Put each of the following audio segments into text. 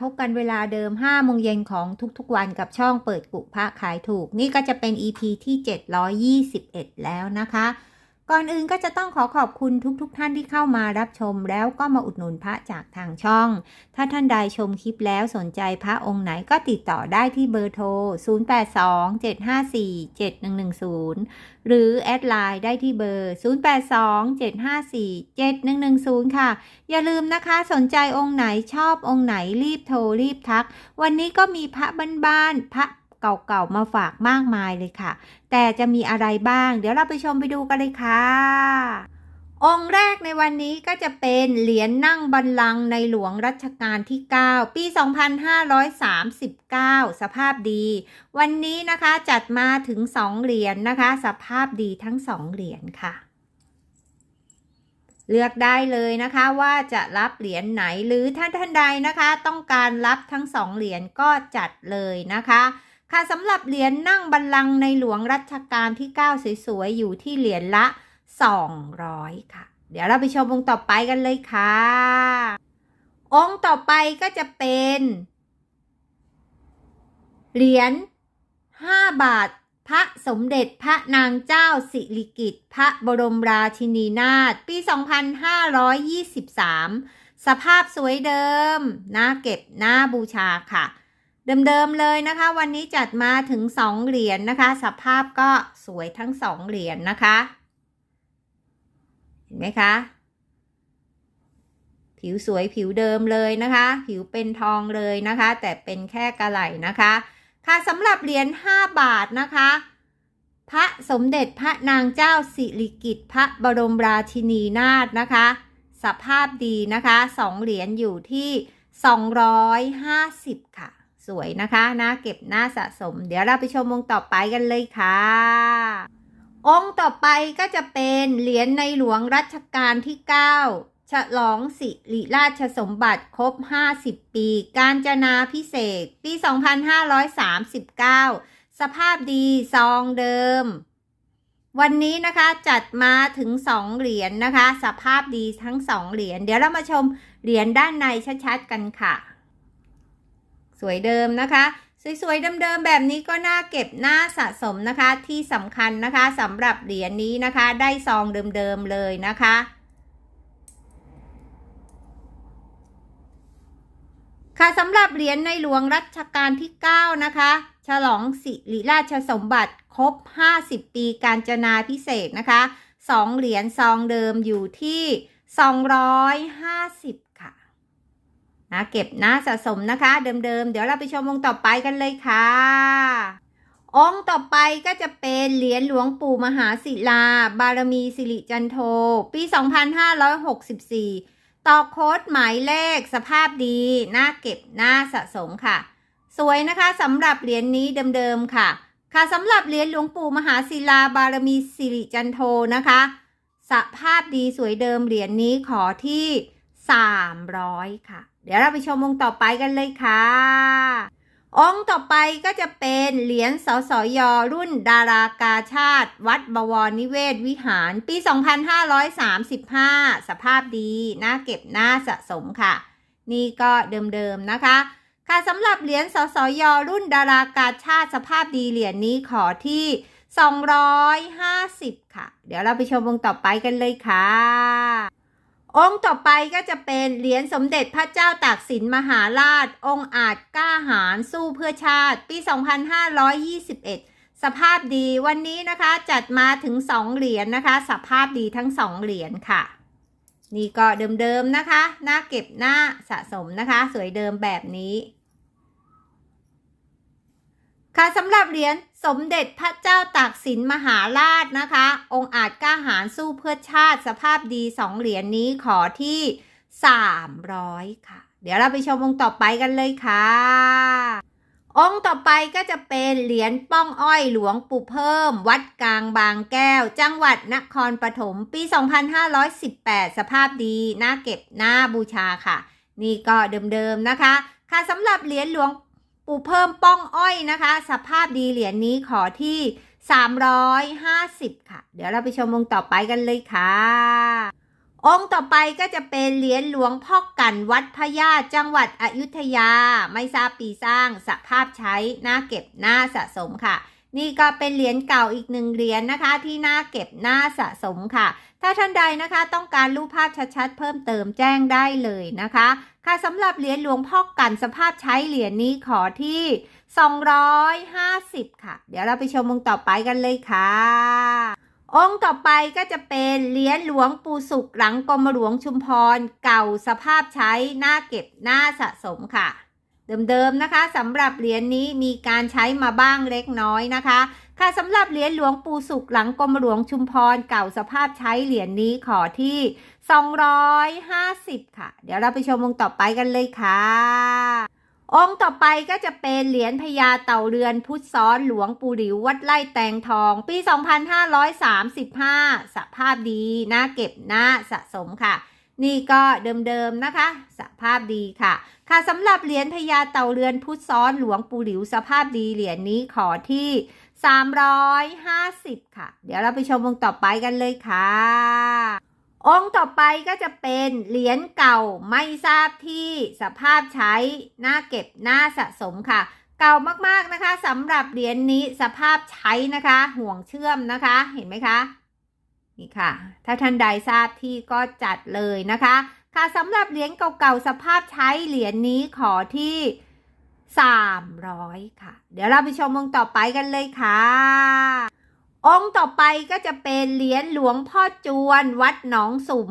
พบกันเวลาเดิม5โมงเย็นของทุกๆวันกับช่องเปิดกุพระขายถูก นี่ก็จะเป็น EP ที่ 721 แล้วนะคะ ก่อนอื่นก็จะต้องขอขอบคุณทุกๆทท่านที่เข้ามารับชมแล้วก็มาอุดหนุนพระจากทางช่อง ถ้าท่านใดชมคลิปแล้วสนใจพระองค์ไหนก็ติดต่อได้ที่เบอร์โทร 0827547110 หรือแอดไลน์ได้ที่เบอร์ 0827547110 ค่ะ อย่าลืมนะคะสนใจองค์ไหนชอบองค์ไหนรีบโทรรีบทัก วันนี้ก็มีพระบ้านๆพระ เก่าๆมาฝากมากมายเลยค่ะ แต่จะมีอะไรบ้าง เดี๋ยวเราไปชมไปดูกันเลยค่ะ องค์แรกในวันนี้ก็จะเป็นเหรียญนั่งบัลลังก์ในหลวงรัชกาลที่ 9 ปี 2539 สภาพดี วันนี้นะคะจัดมาถึง 2 เหรียญนะคะ สภาพดีทั้ง 2 เหรียญค่ะเลือกได้เลยนะคะว่าจะรับเหรียญไหนหรือท่านท่านใดนะคะ ต้องการรับทั้งสองเหรียญก็จัดเลยนะคะ ค่ะสำหรับเหรียญนั่งบัลลังก์ในหลวงรัชกาลที่ 9 สวยๆ อยู่ที่เหรียญละ 200 ค่ะ เดี๋ยวเราไปชมองค์ต่อไปกันเลยค่ะ องค์ต่อไปก็จะเป็น เหรียญ5บาท พระสมเด็จพระนางเจ้าสิริกิติ์พระบรมราชินีนาถปี 2523 สภาพสวยเดิมน่าเก็บน่าบูชาค่ะ เดิมๆเลยนะคะ วันนี้จัดมาถึง 2 เหรียญนะคะ สภาพก็สวยทั้ง 2 เหรียญนะคะ เห็นไหมคะ ผิวสวยผิวเดิมเลยนะคะ ผิวเป็นทองเลยนะคะ แต่เป็นแค่กระไหลนะคะ ค่ะสำหรับเหรียญ5บาทนะคะ พระสมเด็จพระนางเจ้าสิริกิติ์พระบรมราชินีนาถนะคะ สภาพดีนะคะสองเหรียญอยู่ที่ 250 ค่ะ สวยนะคะน่าเก็บหน่าสะสม เดี๋ยวเราไปชมองค์ต่อไปกันเลยค่ะ องค์ต่อไปก็จะเป็นเหรียญในหลวงรัชกาลที่ 9 ฉลองสิริราชสมบัติครบ 50 ปี การจนาพิเศษ ปี 2539 สภาพดีซองเดิมวันนี้นะคะจัดมาถึง 2 เหรียญนะคะ สภาพดีทั้ง 2 เหรียญเดี๋ยวเรามาชมเหรียญด้านในชัดๆกันค่ะ สวยเดิมนะคะ สวยๆเดิมๆแบบนี้ก็น่าเก็บน่าสะสมนะคะ ที่สำคัญนะคะสำหรับเหรียญนี้นะคะ ได้ซองเดิมๆเลยนะคะค่ะสำหรับเหรียญในหลวงรัชกาลที่ 9 นะคะ ฉลองสิริราชสมบัติครบ 50 ปีการจนาพิเศษนะคะ 2 เหรียญซองเดิมอยู่ที่ 250 นะเก็บนะสะสมนะคะ เดิมๆ เดี๋ยวเราไปชมองค์ต่อไปกันเลยค่ะ องค์ต่อไปก็จะเป็นเหรียญหลวงปู่มหาศิลา บารมีสิริจันโท ปี 2564 ต่อโค้ดหมายเลขสภาพดีน่าเก็บน่าสะสมค่ะ สวยนะคะสำหรับเหรียญนี้เดิมๆ ค่ะ ค่ะสำหรับเหรียญหลวงปู่มหาศิลา บารมีสิริจันโทนะคะ สภาพดีสวยเดิมเหรียญนี้ขอที่ 300 ค่ะ เดี๋ยวเราไปชมองค์ต่อไปกันเลยค่ะ องค์ต่อไปก็จะเป็นเหรียญสสยรุ่นดารากาชาติ วัดบวรนิเวศวิหารปี 2535 สภาพดีน่าเก็บน่าสะสมค่ะ นี่ก็เดิมๆนะคะค่ะสำหรับเหรียญสสยรุ่นดารากาชาติสภาพดีเหรียญนี้ขอที่ 250 ค่ะ เดี๋ยวเราไปชมองต่อไปกันเลยค่ะ องค์ต่อไปก็จะเป็นเหรียญสมเด็จพระเจ้าตากสินมหาราช องค์อาจกล้าหาญสู้เพื่อชาติ ปี 2521 สภาพดีวันนี้นะคะจัดมาถึง 2 เหรียญนะคะ สภาพดีทั้ง 2 เหรียญค่ะ นี่ก็เดิมๆนะคะ หน้าเก็บหน้าสะสมนะคะ สวยเดิมแบบนี้ ค่ะสำหรับเหรียญสมเด็จพระเจ้าตากสินมหาราชนะคะ องค์อาจกล้าหาญสู้เพื่อชาติสภาพดีสองเหรียญนี้ขอที่ 300 ค่ะ เดี๋ยวเราไปชมองค์ต่อไปกันเลยค่ะ องค์ต่อไปก็จะเป็นเหรียญป้องอ้อยหลวงปู่เพิ่ม วัดกลางบางแก้ว จังหวัดนครปฐมปี 2518 สภาพดีน่าเก็บน่าบูชาค่ะ นี่ก็เดิมๆนะคะ ค่ะสำหรับเหรียญหลวง ปูเพิ่มป้องอ้อยนะคะ สภาพดีเหรียญนี้ขอที่ 350 ค่ะ เดี๋ยวเราไปชมองค์ต่อไปกันเลยค่ะ องค์ต่อไปก็จะเป็นเหรียญหลวงพ่อกันวัดพญาจังหวัดอยุธยา ไม่ทราบปีสร้างสภาพใช้หน้าเก็บหน้าสะสมค่ะ นี่ก็เป็นเหรียญเก่าอีกหนึ่งเหรียญนะคะ ที่น่าเก็บน่าสะสมค่ะ ถ้าท่านใดนะคะต้องการรูปภาพชัดๆ เพิ่มเติมแจ้งได้เลยนะคะ ค่ะสำหรับเหรียญหลวงพ่อกันสภาพใช้เหรียญนี้ขอที่ 250 ค่ะ เดี๋ยวเราไปชมองค์ต่อไปกันเลยค่ะ องค์ต่อไปก็จะเป็นเหรียญหลวงปู่สุขหลังกรมหลวงชุมพร เก่าสภาพใช้น่าเก็บน่าสะสมค่ะ เดิมๆนะคะสำหรับเหรียญนี้มีการใช้มาบ้างเล็กน้อยนะคะ ค่ะสำหรับเหรียญหลวงปู่สุขหลังกรมหลวงชุมพรเก่าสภาพใช้เหรียญนี้ขอที่ 250 ค่ะ เดี๋ยวเราไปชมองค์ต่อไปกันเลยค่ะองค์ต่อไปก็จะเป็นเหรียญพญาเต่าเรือนพุทธซ้อนหลวงปู่หลิววัดไร่แตงทอง ปี 2535 สภาพดีน่าเก็บน่าสะสมค่ะ นี่ก็เดิมๆนะคะ สภาพดีค่ะ ค่ะสำหรับเหรียญพญาเต่าเรือนพุทธซ้อนหลวงปู่หลิวสภาพดีเหรียญนี้ขอที่ 350 ค่ะ เดี๋ยวเราไปชมองค์ต่อไปกันเลยค่ะ องค์ต่อไปก็จะเป็นเหรียญเก่าไม่ทราบที่สภาพใช้น่าเก็บน่าสะสมค่ะ เก่ามากๆนะคะสำหรับเหรียญนี้สภาพใช้นะคะ ห่วงเชื่อมนะคะ เห็นไหมคะ นี่ค่ะ ถ้าท่านใดทราบที่ก็จัดเลยนะคะ ค่ะสำหรับเหรียญเก่าๆสภาพใช้เหรียญนี้ขอที่ 300 ค่ะ เดี๋ยวเราไปชมองค์ต่อไปกันเลยค่ะ องค์ต่อไปก็จะเป็นเหรียญหลวงพ่อจวนวัดหนองสุ่ม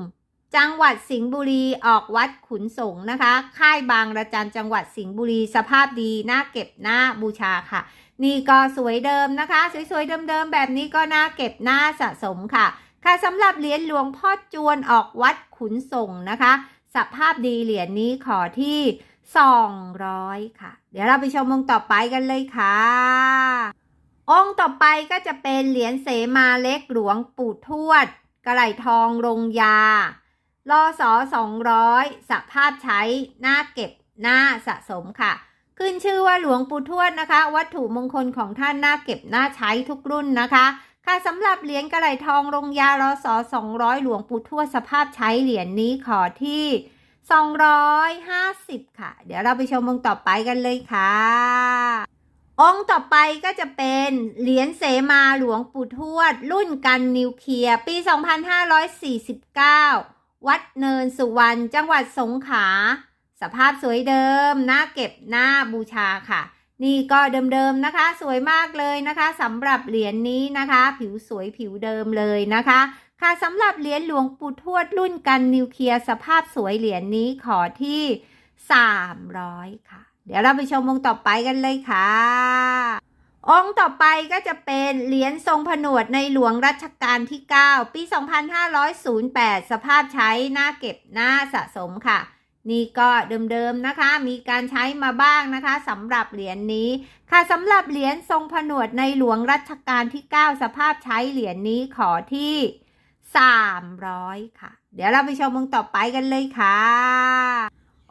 จังหวัดสิงห์บุรีออกวัดขุนสงนะคะ ค่ายบางระจันจังหวัดสิงห์บุรีสภาพดีน่าเก็บน่าบูชาค่ะ นี่ก็สวยเดิมนะคะ สวยๆเดิมๆแบบนี้ก็น่าเก็บน่าสะสมค่ะ ค่ะสำหรับเหรียญหลวงพ่อจวนออกวัดขุนส่งนะคะ สภาพดีเหรียญนี้ขอที่ 200 ค่ะ เดี๋ยวเราไปชมองค์ต่อไปกันเลยค่ะ องค์ต่อไปก็จะเป็นเหรียญเสมาเล็กหลวงปู่ทวด กระไหลทองลงยาลอสอ200 สภาพใช้น่าเก็บน่าสะสมค่ะ ขึ้นชื่อว่าหลวงปู่ทวดนะคะ วัตถุมงคลของท่านน่าเก็บน่าใช้ทุกรุ่นนะคะ ค่ะสำหรับเหรียญกระไหลทองลงยาลอสอ200 หลวงปู่ทวดสภาพใช้เหรียญนี้ขอที่ 250 ค่ะ เดี๋ยวเราไปชมองค์ต่อไปกันเลยค่ะ องค์ต่อไปก็จะเป็นเหรียญเสมาหลวงปู่ทวด รุ่นกันนิวเคลียร์ปี 2549 วัดเนินสุวรรณจังหวัดสงขลาสภาพสวยเดิมน่าเก็บน่าบูชาค่ะ นี่ก็เดิมๆนะคะ สวยมากเลยนะคะสำหรับเหรียญนี้นะคะ ผิวสวยผิวเดิมเลยนะคะ ค่ะสำหรับเหรียญหลวงปู่ทวดรุ่นกันนิวเคลียร์สภาพสวยเหรียญนี้ขอที่ 300 ค่ะ เดี๋ยวเราไปชมองต่อไปกันเลยค่ะ องค์ต่อไปก็จะเป็นเหรียญทรงผนวดในหลวงรัชกาลที่ 9 ปี 2508 สภาพใช้น่าเก็บน่าสะสมค่ะ นี่ก็เดิมๆนะคะ มีการใช้มาบ้างนะคะสำหรับเหรียญนี้ ค่ะสำหรับเหรียญทรงผนวดในหลวงรัชกาลที่ 9 สภาพใช้เหรียญนี้ขอที่ 300 ค่ะ เดี๋ยวเราไปชมองค์ต่อไปกันเลยค่ะ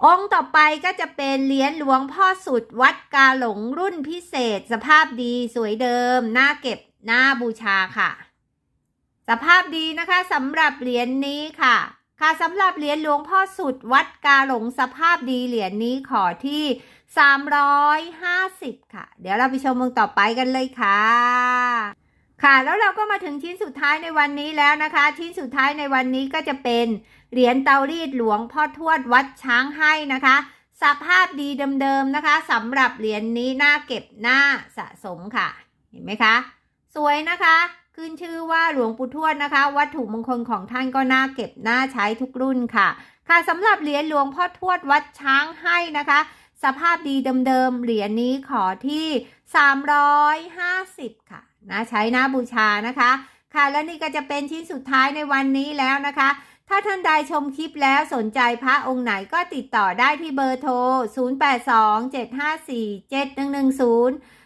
องค์ต่อไปก็จะเป็นเหรียญหลวงพ่อสุดวัดกาหลงรุ่นพิเศษ สภาพดีสวยเดิมน่าเก็บน่าบูชาค่ะ สภาพดีนะคะสำหรับเหรียญนี้ค่ะ ค่ะสำหรับเหรียญหลวงพ่อสุดวัดกาหลงสภาพดีเหรียญนี้ขอที่ 350 ค่ะ เดี๋ยวเราไปชมองต่อไปกันเลยค่ะ ค่ะแล้วเราก็มาถึงชิ้นสุดท้ายในวันนี้แล้วนะคะ ชิ้นสุดท้ายในวันนี้ก็จะเป็นเหรียญเตารีดหลวงพ่อทวดวัดช้างให้นะคะ สภาพดีเดิมๆนะคะสำหรับเหรียญนี้น่าเก็บน่าสะสมค่ะ เห็นไหมคะ สวยนะคะ ขึ้นชื่อว่าหลวงปู่ทวดนะคะ วัตถุมงคลของท่านก็น่าเก็บน่าใช้ทุกรุ่นค่ะ ค่ะสำหรับเหรียญหลวงพ่อทวดวัดช้างให้นะคะ สภาพดีเดิมๆเหรียญนี้ขอที่ 350 ค่ะน่าใช้น่าบูชานะคะ ค่ะและนี่ก็จะเป็นชิ้นสุดท้ายในวันนี้แล้วนะคะ ถ้าท่านใดชมคลิปแล้วสนใจพระองค์ไหนก็ติดต่อได้ที่เบอร์โทร 0827547110